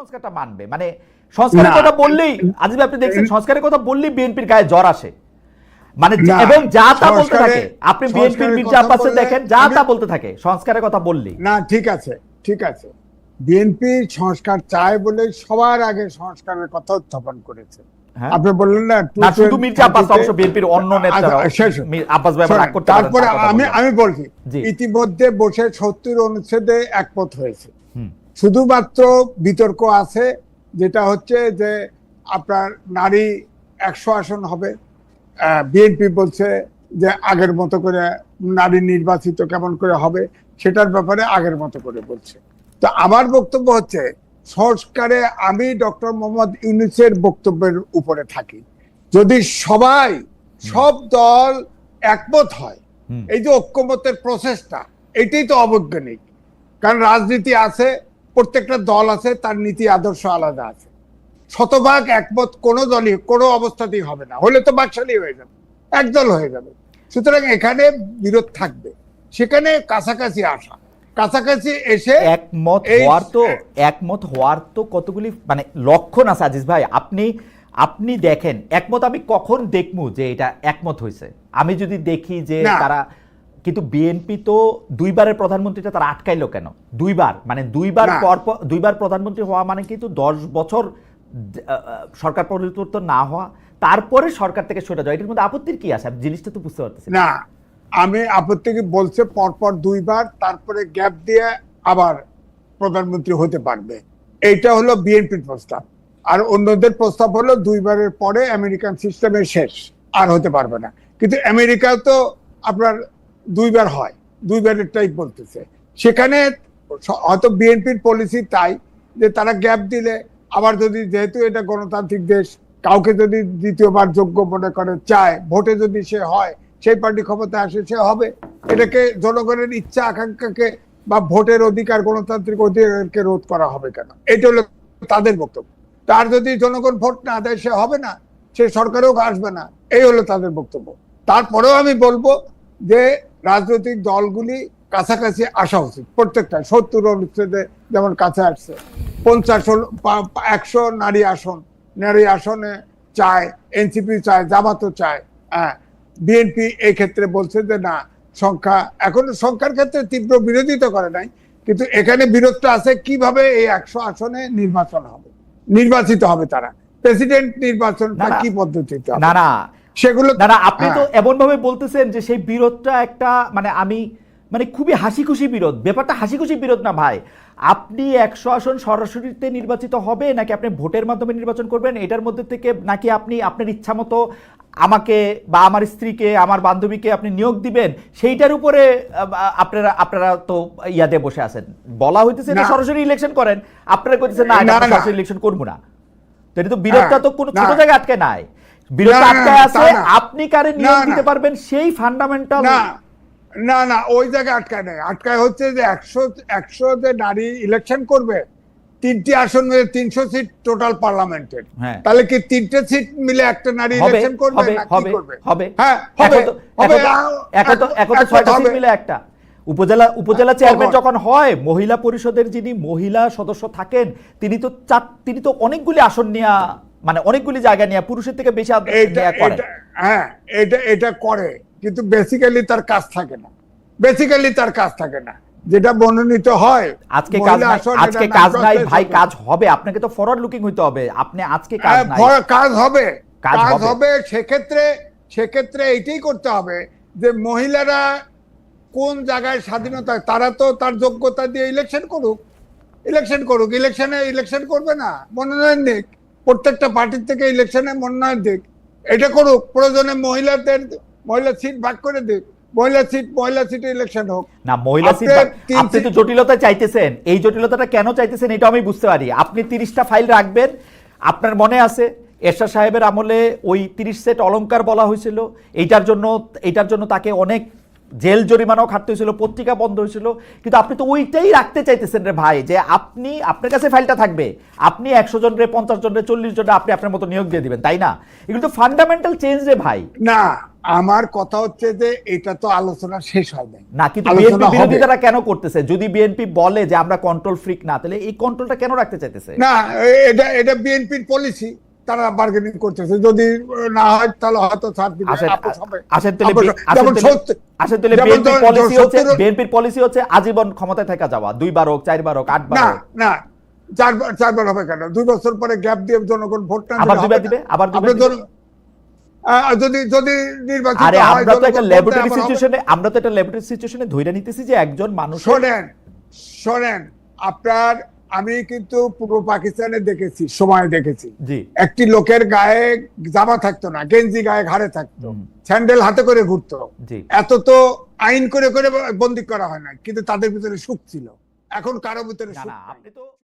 সংস্কারটা মানবে। মানে সংস্কারের কথা বললেই ভাই, আপনি দেখছেন সংস্কারের কথা বললেই বিএনপির গায়ে জ্বর আসে। মানে এবং যা তা বলতে থাকে। আপনি বিএনপির মির্জা আব্বাসে দেখেন যা তা বলতে থাকে। সংস্কারের কথা বললেই। না ঠিক আছে ঠিক আছে। বিএনপি সংস্কার চায় বলে সবার আগে সংস্কারের কথা উত্থাপন করেছে। হ্যাঁ। আপনি বললেন না শুধু মির্জা আব্বাস অবশ্য বিএনপির অন্য আচ্ছা, শেষ। হোক। আব্বাস ভাই রাগ করতে তারপরে আমি আমি বলছি। ইতিমধ্যে বসে সত্তর অনুচ্ছেদে একমত হয়েছে। হুম। শুধুমাত্র বিতর্ক আছে যেটা হচ্ছে যে আপনার নারী একশো আসন হবে। বিএনপি বলছে যে আগের মতো করে নারী নির্বাচিত কেমন করে হবে সেটার ব্যাপারে আগের মতো করে বলছে। তো আমার বক্তব্য হচ্ছে সংস্কারে আমি ডক্টর মোহাম্মদ ইউনুসের বক্তব্যের উপরে থাকি। যদি সবাই সব দল একমত হয় এই যে ঐক্যমতের প্রসেসটা এটাই তো অবৈজ্ঞানিক। কারণ রাজনীতি আছে প্রত্যেকটা দল আছে তার নীতি আদর্শ আলাদা আছে। শতভাগ একমত কোনো দলই কোনো অবস্থাতেই হবে না। হলে তো বাকশালী হয়ে যাবে একদল হয়ে যাবে। সুতরাং এখানে বিরোধ থাকবে। সেখানে কাছাকাছি আসা। কাছাকাছি এসে একমত হওয়ার তো একমত হওয়ার তো কতগুলি মানে লক্ষণ আছে আজিজ ভাই। আপনি আপনি দেখেন একমত আমি কখন দেখমু যে এটা একমত হয়েছে? আমি যদি দেখি যে তারা কিন্তু বিএনপি তো দুইবারের প্রধানমন্ত্রীটা তারা আটকাইলো কেন? দুইবার মানে দুইবার। পর দুইবার প্রধানমন্ত্রী হওয়া মানে কিন্তু দশ বছর সরকার পরিবর্তন না হওয়া তারপরে সরকার থেকে সরে যাওয়া এটার মধ্যে আপত্তির কি আছে? জিনিসটা তো বুঝতে পারতেছি না। আমি আপত্তি কি বলছে পরপর দুইবার তারপরে গ্যাপ দিয়ে আবার প্রধানমন্ত্রী হতে পারবে। এইটা হলো বিএনপির প্রস্তাব। আর অন্যদের প্রস্তাব হলো দুইবারের পরে আমেরিকান সিস্টেমের শেষ আর হতে পারবে না। কিন্তু আমেরিকা তো আপনার দুইবার হয় দুইবারের টাইপ বলতেছে। সেখানে হয়তো বিএনপির পলিসি তাই, যে তারা গ্যাপ দিলে, আবার যদি যেহেতু এটা গণতান্ত্রিক দেশ, কাউকে যদি দ্বিতীয়বার যোগ্য মনে করে, চায়, ভোটে যদি সে হয়, সেই পার্টি ক্ষমতা আসে, সে হবে। এটাকে জনগণের ইচ্ছা, আকাঙ্ক্ষাকে বা ভোটের অধিকার, গণতান্ত্রিক অধিকারকে রোধ করা হবে কেন? এটা হলো তাদের বক্তব্য। তার যদি জনগণ ভোট না দেয়, সে হবে না, সে সরকারেও আসবে না, এই হলো তাদের বক্তব্য। তারপরেও আমি বলব যে রাজনৈতিক দলগুলি কাছাকাছি আসা উচিত। প্রত্যেকটা সত্তর অনুচ্ছেদে যেমন কাছে আসছে। পঞ্চাশ একশো নারী আসন নারী আসনে চায় এনসিপি চায় জামাতও চায় হ্যাঁ। বিএনপি এই ক্ষেত্রে বলছে যে না সংখ্যা এখন সংখ্যার ক্ষেত্রে তীব্র বিরোধিতা করে নাই কিন্তু এখানে বিরোধটা আছে কীভাবে এই একশো আসনে নির্বাচন হবে নির্বাচিত হবে তারা। প্রেসিডেন্ট নির্বাচনটা। কি পদ্ধতিতে না না। সেগুলো না আপনি তো হ্যাঁ। এমন ভাবে বলতেছেন যে সেই বিরোধটা একটা মানে আমি মানে খুবই হাসি খুশি বিরোধ। ব্যাপারটা হাসি খুশি বিরোধ না ভাই। আপনি একশো আসন সরাসরিতে নির্বাচিত হবে নাকি আপনি ভোটের মাধ্যমে নির্বাচন করবেন? এটার মধ্যে থেকে নাকি আপনি আপনার ইচ্ছা মতো আমাকে বা আমার স্ত্রীকে আমার বান্ধবীকে আপনি নিয়োগ দিবেন? সেইটার উপরে আপনারা আপনারা তো ইয়াদে বসে আছেন। বলা হইতেছে না। সরাসরি ইলেকশন করেন। আপনারা কইতেছেন না। সরাসরি ইলেকশন করব না। তো এটা তো বিরোধটা তো কোনো ছোট জায়গায় আটকে নাই। বিরোধ না, না, আটকে আছে আপনি কারে নিয়োগ। দিতে পারবেন সেই ফান্ডামেন্টাল না না না ওই জায়গায় আটকায় নেই। আটকায় হচ্ছে যে একশো একশো যে নারী ইলেকশন করবে তিনটি আসন মিলে তিনশো সিট টোটাল পার্লামেন্টের। তাহলে কি তিনটে সিট মিলে একটা নারী ইলেকশন করবে হবে না কি হবে করবে? হবে। হ্যাঁ হবে এখন তো- হবে ছয়টা সিট মিলে একটা। উপজেলা উপজেলা চেয়ারম্যান যখন হয় মহিলা পরিষদের যিনি মহিলা সদস্য থাকেন তিনি তো চার তিনি তো অনেকগুলি আসন নিয়ে মানে অনেকগুলি জায়গা নিয়ে পুরুষের থেকে বেশি হ্যাঁ এটা এটা করে কিন্তু বেসিক্যালি তার কাজ থাকে না। বেসিক্যালি তার কাজ থাকে না। যেটা মনোনীত হয় আজকে কাজ নাই আজকে কাজ নাই ভাই কাজ হবে। আপনাকে তো ফরওয়ার্ড লুকিং হইতে হবে। আপনি আজকে কাজ হ্যাঁ, নাই। কাজ হবে। কাজ হবে। সেক্ষেত্রে সেক্ষেত্রে এইটাই করতে হবে যে মহিলারা কোন জায়গায় স্বাধীনতা তারা তো তার যোগ্যতা দিয়ে ইলেকশন করুক। ইলেকশন করুক ইলেকশনে ইলেকশন করবে না। মনোনয়ন দিক প্রত্যেকটা পার্টির থেকে ইলেকশনে মনোনয়ন দিক। এটা করুক প্রয়োজনে মহিলাদের মহিলা সিট ভাগ করে দিক। মহিলা সিট মহিলা সিটে ইলেকশন হোক। না মহিলা সিট আপনি তো জটিলতা চাইতেছেন। এই জটিলতাটা কেন চাইতেছেন এটা আমি বুঝতে পারি। আপনি তিরিশটা ফাইল রাখবেন। আপনার মনে আছে এরশাদ সাহেবের আমলে ওই তিরিশ সেট অলংকার বলা হয়েছিল। এইটার জন্য এইটার জন্য তাকে অনেক জেল জরিমানাও খাটতে হয়েছিল পত্রিকা বন্ধ হয়েছিল। কিন্তু আপনি তো ওইটাই রাখতে চাইতেছেন রে ভাই যে আপনি আপনার কাছে ফাইলটা থাকবে। আপনি একশো জন রে পঞ্চাশ জন রে চল্লিশ জন আপনি আপনার মতো নিয়োগ দিয়ে দিবেন তাই না? এগুলো তো ফান্ডামেন্টাল চেঞ্জ রে ভাই। না আমার কথা হচ্ছে যে এটা তো আলোচনা শেষ হয় নাই। না কিন্তু বিএনপি হবে। বিরোধীরা কেন করতেছে? যদি বিএনপি বলে যে আমরা কন্ট্রোল ফ্রিক না তাহলে এই কন্ট্রোলটা কেন রাখতে চাইতেছে? না এটা এটা বিএনপির পলিসি তারা বার্গেনিং করতেছে। যদি না হয় তাহলে হয়তো ছাড় দিবে। আসেন আসেন তাহলে আসেন তাহলে- আসেন তাহলে বিএনপির পলিসি হচ্ছে বিএনপির পলিসি হচ্ছে আজীবন ক্ষমতায় থাকা যাওয়া। দুইবার হোক চারবার হোক আটবার না না চারবার চারবার হবে কেন? দুই বছর পরে গ্যাপ দিয়ে জনগণ ভোট না আবার দুইবার দিবে? আবার দুইবার দিবে? যদি যদি নির্বাচিত আরে আমরা তো একটা ল্যাবরেটরি আবার হবে। সিচুয়েশনে আমরা তো একটা ল্যাবরেটরি সিচুয়েশনে ধইরা নিতেছি যে একজন মানুষ শোনেন শোনেন আপনার আমি কিন্তু পূর্ব পাকিস্তানে দেখেছি সময় দেখেছি। একটি লোকের গায়ে জামা থাকতো না গেঞ্জি গায়ে ঘাড়ে থাকতো স্যান্ডেল হাতে করে ঘুরতো। এত তো আইন করে করে বন্দি করা হয় না কিন্তু তাদের ভিতরে সুখ ছিল। এখন কারও ভিতরে সুখ আপনি তো